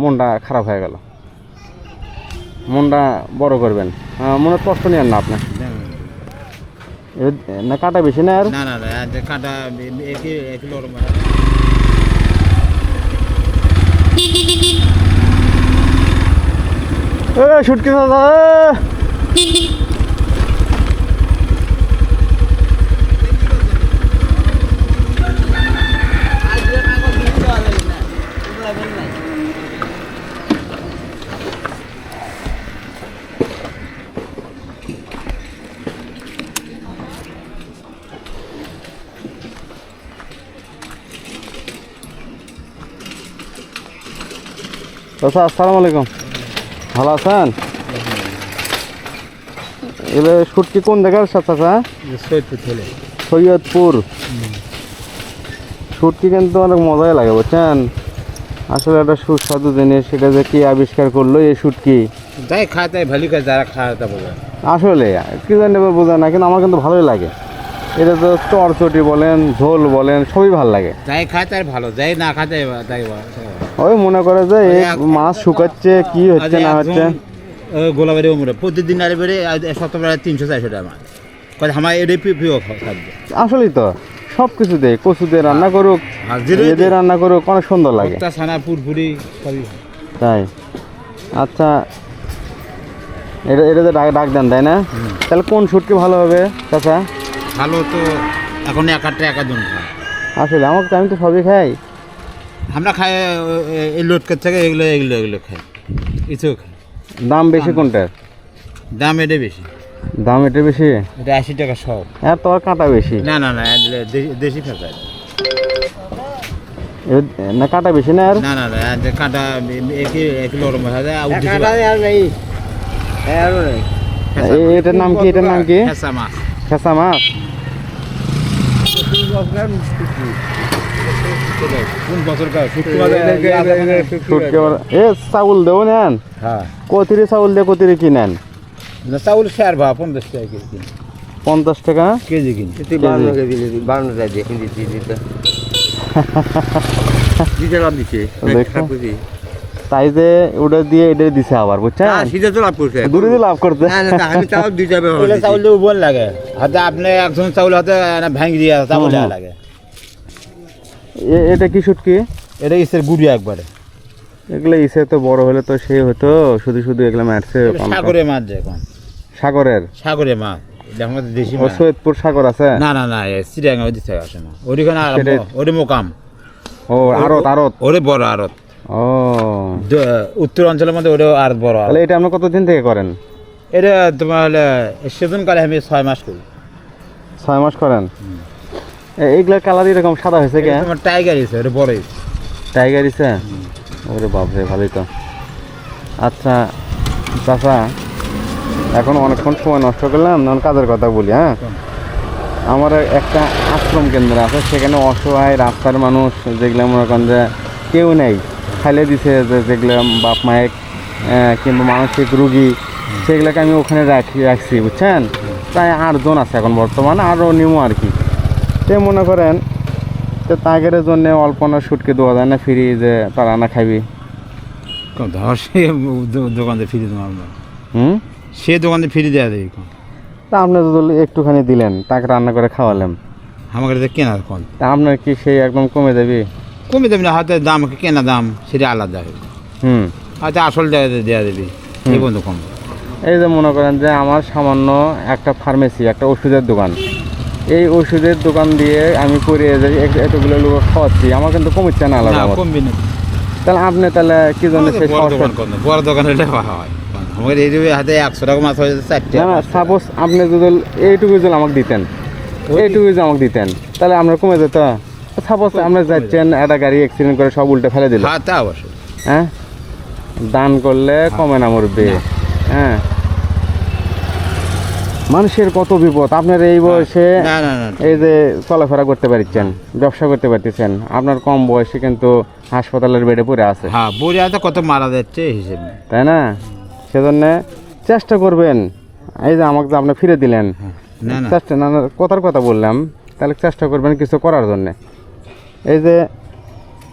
মনটা খারাপ হয়ে গেল। মনটা বড় করবেন। মনে কষ্ট নেন না আপনি? না কাটা বেশি না আর না না না। কাঁটা শুটকি দাদা চাচা আসসালামু আলাইকুম। ভালো আছেন? এবার শুটকি কোন জায়গার চাচা সৈয়দপুর ছেলে শুটকি কিন্তু অনেক মজাই লাগে বুঝছেন? আসলে একটা সুস্বাদু জিনিস সেটা যে কি আবিষ্কার করল এই শুটকি যাই খায় তাই ভালো খায় যারা খায় তা বোঝা। আসলে কি জানি বোঝা না কিন্তু আমার কিন্তু ভালোই লাগে। এটা তো চটচটি বলেন ঝোল বলেন সবই ভালো লাগে। যাই খায় তাই ভালো যাই না খায় তাই তাই ওই মনে করে যে মাছ শুকাচ্ছে কি হচ্ছে না হচ্ছে? গোলাবাড়ি ওমরে প্রতিদিন আরে বেড়ে সপ্তাহে তিনশো চারশো টাকা মাছ। কথা আমার এটাই প্রিয় খাদ্য। আসলেই তো সব কিছু দেয় কচু দিয়ে রান্না করুক আর জিরে এদের রান্না করুক অনেক সুন্দর লাগে। ছানা পুরপুরি সবই তাই। আচ্ছা এটা এটা ডাক ডাক দেন তাই না? তাহলে কোন শুটকি ভালো হবে চাচা? ভালো তো এখন এক আটটা খায় আসলে আমাকে তো আমি তো সবই খাই। আমরা খাই এ- এই লোটকের থেকে এগুলো এগুলো এগুলো খাই। কিছু খাই। দাম বেশি কোনটার দাম এটা বেশি। দাম এটা বেশি? এটা আশি টাকা সব। হ্যাঁ তোর কাঁটা বেশি। না না না দেশি- খাতা না কাঁটা বেশি না আর? না না না কাঁটা একই হয়ে যায় আর উঠে এ- এটার নাম কি? এটার নাম কি? খেসা মাছ। খেসা মাছ? চাউল নেন। হ্যাঁ। কতিরে চাউল দিয়ে কতিরে কি নেন? না, চাউল শেয়ার ভা পঞ্চাশ টাকা কেজি কিনি। পঞ্চাশ টাকা? কেজি কিনি। দিতে লাভ দিচ্ছে দেখো। যে ওটা দিয়ে এটা দিছে আবার বুঝছেন? সিধা তো লাভ করছে। দূরে দিয়ে লাভ করতে আমি চাউল দুই যাবে চাউল দেবো বল লাগে। হাতে আপনি একজন চাউল হাতে ভেঙে দিয়ে চাউল। লাগে। এ- এটা কি শুটকি? এটা ইসের গুড়ি একবারে। এগুলো ইসে তো বড় হলে তো সে হতো শুধু শুধু এগুলো মারছে সাগরে মাছ এখন। সাগরের? সাগরে মাছ। এটা দেশি মাছ। সৈয়দপুর সাগর আছে? না না না চিড়িয়াঙ্গা ওই দিকে আসে না। সেটাই- ওরে মোকাম। ও আরত আরত ওরে বড় আরত ও। উত্তর অঞ্চলের মধ্যে ওরে আর বড়। তাহলে এটা আপনি কতদিন থেকে করেন? এটা তোমার হলে সেদিন কালে আমি ছয় মাস করি। ছয় মাস করেন? এ- এইগুলার কালার এরকম সাদা হয়েছে কে? এটা তোমার টাইগার ইসে ওরে বড় টাইগার ইসে ওরে বাপরে ভালোই তো। আচ্ছা চাচা এখন অনেকক্ষণ সময় নষ্ট করলাম এখন কাজের কথা বলি হ্যাঁ? আমার একটা আশ্রম কেন্দ্র আছে সেখানে অসহায় রাস্তার মানুষ যেগুলো মনে করেন যে কেউ নেই। খাইলে দিছে যে যেগুলো বাপ মায়ের কিংবা মানসিক রুগী সেগুলোকে আমি ওখানে রাখি রাখছি বুঝছেন? প্রায় আটজন আছে এখন বর্তমানে আরও নিমো আর কি। তে মনে করেন তো তাগের জন্য অল্প না সুটকে দেওয়া যায় না ফ্রি যে তারা না খাবি দোকানে ফিরে তোমার হুম? সে দোকানে ফিরে দেওয়া দেবে তা আপনি যদি একটুখানি দিলেন তাকে রান্না করে খাওয়ালাম আমাকে কেনার কোন তা আপনার কি সেই একদম কমে যাবে? কমে দেবে না হাতে দাম কেনা দাম সেটা আলাদা হবে হুম। হয়তো আসল দেওয়া দেওয়া দেবে এই বন্ধু কম। এই যে মনে করেন যে আমার সামান্য একটা ফার্মেসি একটা ওষুধের দোকান। এই ওষুধের দোকান দিয়ে আমি করে যে এক- এতগুলো লোক খাওয়াচ্ছি আমার কিন্তু কমিচ্ছে না আলাদা কমবে না। তাহলে আপনি তাহলে কি জন্য সেই বড় দোকান হলে হয়। এই হাতে একশো টাকা মাছ হয়ে যাচ্ছে না সাপোজ আপনি যদি এইটুকু যদি আমাকে দিতেন এইটুকু যদি আমাকে দিতেন তাহলে আমরা কমে যেত। সাপোজ আপনি যাচ্ছেন একটা গাড়ি অ্যাক্সিডেন্ট করে সব উল্টে ফেলে দিল। হ্যাঁ তা অবশ্যই হ্যাঁ? দান করলে কমে না মরবে হ্যাঁ? মানুষের কত বিপদ। আপনার এই বয়সে এই যে চলাফেরা করতে পারছেন ব্যবসা করতে পারতেছেন আপনার কম বয়সে কিন্তু হাসপাতালের বেডে পড়ে আছে। হ্যাঁ কত মারা যাচ্ছে হিসেবে। তাই না? সেজন্য চেষ্টা করবেন। এই যে আমাকে যে আপনি ফিরে দিলেন। চেষ্টা না, কথার কথা বললাম। তাহলে চেষ্টা করবেন কিছু করার জন্য। এই যে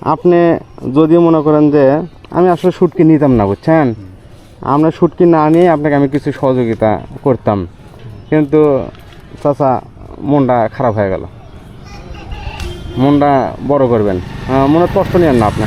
আপনি যদি মনে করেন যে আমি আসলে শুটকি নিতাম না, বুঝছেন? আমরা শুটকি না নিয়ে আপনাকে আমি কিছু সহযোগিতা করতাম। কিন্তু চাচা, মনটা খারাপ হয়ে গেল। মনটা বড় করবেন। মনে কষ্ট নেন না আপনি।